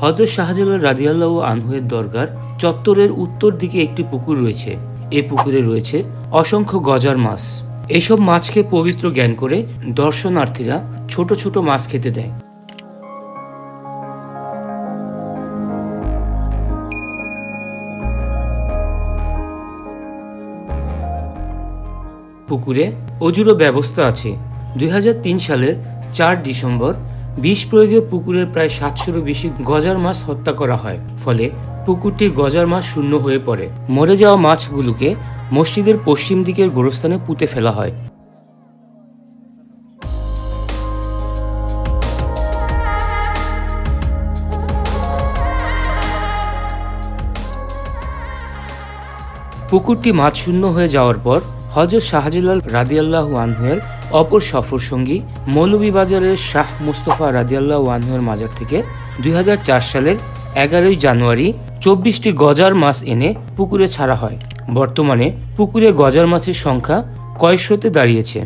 হজরত শাহজালাল রাদিয়াল্লাহ আনহুয়ের দরগার চত্বরের উত্তর দিকে একটি পুকুর রয়েছে। এ পুকুরে রয়েছে অসংখ্য গজার মাছ। এসব মাছকে পবিত্র জ্ঞান করে দর্শনার্থীরা ছোট ছোট মাছ খেতে দেয়। পুকুরে অজুরও ব্যবস্থা আছে। দুই হাজার তিন সালের চার ডিসেম্বর বিষ প্রয়োগে পুকুরের প্রায় সাতশোরও বেশি গজার মাছ হত্যা করা হয়। ফলে পুকুরটি গজার মাছ শূন্য হয়ে পড়ে। মরে যাওয়া মাছগুলোকে মসজিদের পশ্চিম দিকের গোরস্থানে পুঁতে ফেলা হয়। পুকুরটি মাছশূন্য হয়ে যাওয়ার পর হজরত শাহজিলাল রাদিয়াল্লাহু আনহুয়ের অপর সফর সঙ্গী মৌলভীবাজারের শাহ মুস্তফা রাদিয়াল্লাহু আনহুয়ের মাজার থেকে দুই হাজার চার সালের এগারোই জানুয়ারি চব্বিশটি গজার মাছ এনে পুকুরে ছাড়া হয়। বর্তমানে পুকুরে গজার মাছের সংখ্যা কয়শোতে দাঁড়িয়েছে।